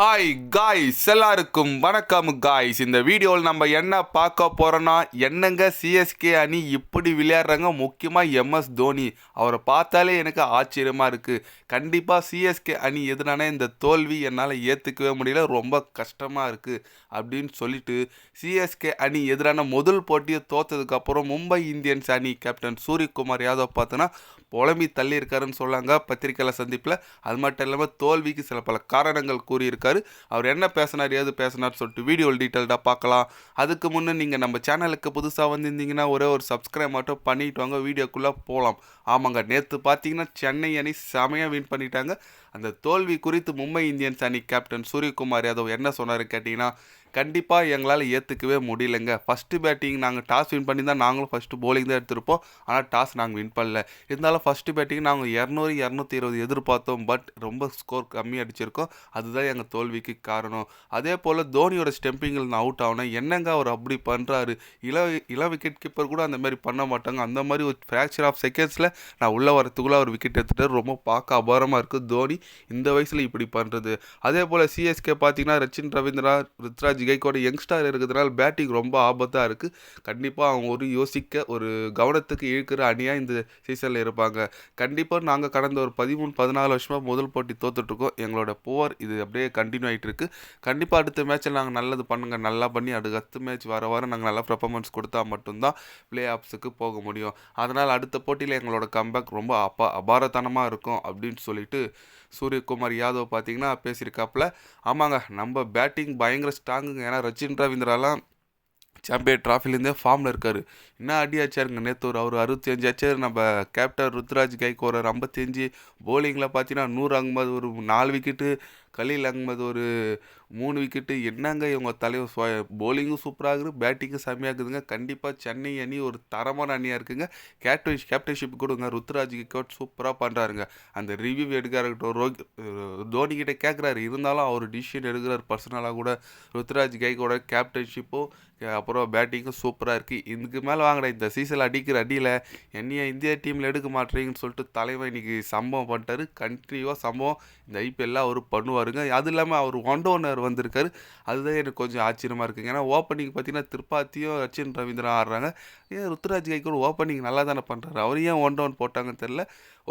Hi guys எல்லாருக்கும் வணக்கம் guys இந்த வீடியோவில் நம்ம என்ன பார்க்க போகிறோன்னா என்னங்க சிஎஸ்கே அணி இப்படி விளையாடுறாங்க? முக்கியமாக எம்எஸ் தோனி. அவரை பார்த்தாலே எனக்கு ஆச்சரியமாக இருக்குது கண்டிப்பாக சிஎஸ்கே அணி எதுனானே இந்த தோல்வி என்னால் ஏற்றுக்கவே முடியல? ரொம்ப கஷ்டமாக இருக்குது அப்படின்னு சொல்லிட்டு சிஎஸ்கே அணி எதிரான முதல் போட்டியை தோத்ததுக்கப்புறம் மும்பை இந்தியன்ஸ் அணி கேப்டன் சூரியகுமார் யாதவ் பார்த்தோன்னா புலம்பி தள்ளி இருக்காருன்னு சொல்லாங்க பத்திரிக்கையில் சந்திப்பில். அது மட்டும் இல்லாமல் தோல்விக்கு சில பல காரணங்கள் கூறியிருக்காரு. அவர் என்ன பேசினார் ஏது பேசினார் சொல்லிட்டு வீடியோ டீட்டெயில்டாக பார்க்கலாம். அதுக்கு முன்னே நீங்கள் நம்ம சேனலுக்கு புதுசாக வந்திருந்தீங்கன்னா ஒரே ஒரு சப்ஸ்கிரைப் மட்டும் பண்ணிட்டு வாங்க வீடியோக்குள்ளே போகலாம் ஆமாங்க நேற்று பார்த்தீங்கன்னா சென்னை அணி செமையாக வின் பண்ணிட்டாங்க. அந்த தோல்வி குறித்து மும்பை இந்தியன்ஸ் அணி கேப்டன் சூரியகுமார் யாதவ் என்ன சொன்னார் கேட்டிங்கன்னா கண்டிப்பாக எங்களால் ஏற்றுக்கவே முடியலங்க. ஃபஸ்ட்டு பேட்டிங் நாங்கள் டாஸ் வின் பண்ணி தான் நாங்களும் ஃபஸ்ட்டு போலிங் தான் எடுத்திருப்போம். ஆனால் டாஸ் நாங்கள் வின் பண்ணல. இருந்தாலும் ஃபஸ்ட்டு பேட்டிங் நாங்கள் இரநூறு இரநூத்தி இருபது எதிர்பார்த்தோம். பட் ரொம்ப ஸ்கோர் கம்மி அடிச்சிருக்கோம். அதுதான் எங்கள் தோல்விக்கு காரணம். அதே போல் தோனியோட ஸ்டெம்பிங்கில் நான் அவுட் ஆகினேன் என்னங்க அவர் அப்படி பண்ணுறாரு இள இள விக்கெட் கீப்பர் கூட அந்த மாதிரி பண்ண மாட்டாங்க. அந்த மாதிரி ஒரு ஃப்ராக்சர் ஆஃப் செகண்ட்ஸில் நான் உள்ளே வரத்துக்குள்ளே அவர் விக்கெட் எடுத்துகிட்டு ரொம்ப பார்க்க அபாரமாக இருக்குது தோனி. இந்த வயசில் இப்படி பண்ணுறது அதே போல் சிஎஸ்கே பார்த்தீங்கன்னா ரச்சின் ரவீந்திரா ருத்ராஜ் கைக்கோட யங்ஸ்டார் இருக்கிறதுனால பேட்டிங் ரொம்ப ஆபத்தாக இருக்குது கண்டிப்பாக அவங்க ஒரு யோசிக்க ஒரு கவனத்துக்கு இழுக்கிற அணியாக இந்த சீசனில் இருப்பாங்க. கண்டிப்பாக நாங்கள் கடந்த ஒரு பதிமூணு பதினாலு வருஷமாக முதல் போட்டி தோத்துட்ருக்கோம் எங்களோட போர் இது அப்படியே கண்டினியூ ஆகிட்டு இருக்குது கண்டிப்பாக அடுத்த மேட்ச்சில் நாங்கள் நல்லது பண்ணுங்க நல்லா பண்ணி அடுத்த அடுத்த மேட்ச் வர வர நாங்கள் நல்லா பெர்ஃபார்மன்ஸ் கொடுத்தா மட்டும்தான் ப்ளே ஆஃப்ஸுக்கு போக முடியும். அதனால் அடுத்த போட்டியில் எங்களோட கம்பேக் ரொம்ப அப்பா அபாரத்தனமாக இருக்கும் அப்படின்னு சொல்லிட்டு சூரியகுமார் யாதவ் பார்த்தீங்கன்னா பேசியிருக்காப்புல. ஆமாங்க நம்ம பேட்டிங் பயங்கர ஸ்ட்ராங்குங்க ஏன்னா ரச்சின் ரவீந்திராலாம் சாம்பியன் ட்ராஃபிலேருந்தே ஃபார்மில் இருக்கார். என்ன அடி அடிச்சாருங்க நேற்று ஒரு அவர் அறுபத்தஞ்சு அடிச்சார் நம்ம கேப்டன் ருத்ராஜ் கைக்கு ஒரு ஐம்பத்தஞ்சு போலிங்கில் பார்த்தீங்கன்னா நூறு அகமது ஒரு நாலு விக்கெட்டு கலீல் அகமது ஒரு மூணு விக்கெட்டு என்னங்க இவங்க தலைவர் போலிங்கும் சூப்பராக இருக்குது பேட்டிங்கும் செம்மையாக இருக்குதுங்க. கண்டிப்பாக சென்னை அணி ஒரு தரமான அணியாக இருக்குங்க. கேப்டன் கேப்டன்ஷிப் கொடுங்க. ருத்ராஜ் கோட் சூப்பராக பண்ணுறாருங்க அந்த ரிவ்யூ எடுக்க இருக்கட்டும் ரோஹித் தோனிக்கிட்ட கேட்குறாரு இருந்தாலும் அவர் டிசிஷன் எடுக்கிறார். பர்சனலாக கூட ருத்ராஜ் கைக்கோட கேப்டன்ஷிப்பும் அப்புறம் பேட்டிங்கும் சூப்பராக இருக்குது இதுக்கு மேலே வாங்கடா இந்த சீசனில் அடிக்கிற அடியில் என்னைய இந்தியா டீமில் எடுக்க மாட்டேறீங்கன்னு சொல்லிட்டு தலைவன் இன்னைக்கு சம்பவம் பண்ணிட்டாரு. கண்டினியூவாக சம்பவம். இந்த ஐபிஎல்லாம் அவர் பண்ணுவாருங்க. அது இல்லாமல் அவர் ஒன் டோனர் வந்திருக்காரு. அதுதான் எனக்கு கொஞ்சம் ஆச்சரியமாக இருக்குங்க. ஏன்னா ஓப்பனிங் பார்த்தீங்கன்னா திருப்பாத்தியும் ரச்சின் ரவீந்திரன் ஆடுறாங்க. ஏன் ருத்ராஜ் கைக்கூட ஓப்பனிங் நல்லா தானே பண்ணுறாரு அவர் ஏன் ஒன் டவுன் போட்டாங்கன்னு தெரில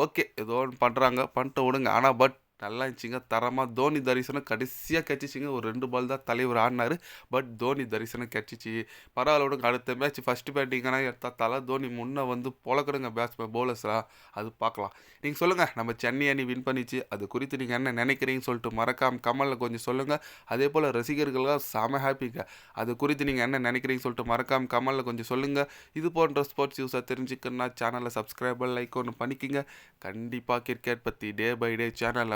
ஓகே ஏதோ ஒன்று பண்ணுறாங்க பண்ணிட்டு விடுங்க. ஆனால் பட் நல்லா இருந்துச்சுங்க. தரமாக தோனி தரிசனம் கடைசியாக கட்சிச்சிங்க ஒரு ரெண்டு பால் தான் தலைவர் ஆடினார். பட் தோனி தரிசனம் கட்சிச்சு பரவாயில்ல விடுங்க. அடுத்த மேட்ச் ஃபஸ்ட்டு பேட்டிங்கான எடுத்தா தலை தோனி முன்னே வந்து பொழக்கிடுங்க பேட்ஸ்மேன் பவுலர்ஸாக அது பார்க்கலாம். நீங்கள் சொல்லுங்கள் நம்ம சென்னை அணி வின் பண்ணிச்சு. அது குறித்து நீங்கள் என்ன நினைக்கிறீங்கன்னு சொல்லிட்டு மறக்காம கமலில் கொஞ்சம் சொல்லுங்கள் அதே போல் ரசிகர்கள்லாம் செம ஹாப்பிங்க அது குறித்து நீங்கள் என்ன நினைக்கிறீங்கன்னு சொல்லிட்டு மறக்காம கமலில் கொஞ்சம் சொல்லுங்கள் இது போன்ற ஸ்போர்ட்ஸ் யூஸாக தெரிஞ்சுக்கணும்னா சேனலை சப்ஸ்கிரைபர் லைக் ஒன்று பண்ணிக்கிங்க. கண்டிப்பாக கிரிக்கெட் பற்றி day by day channel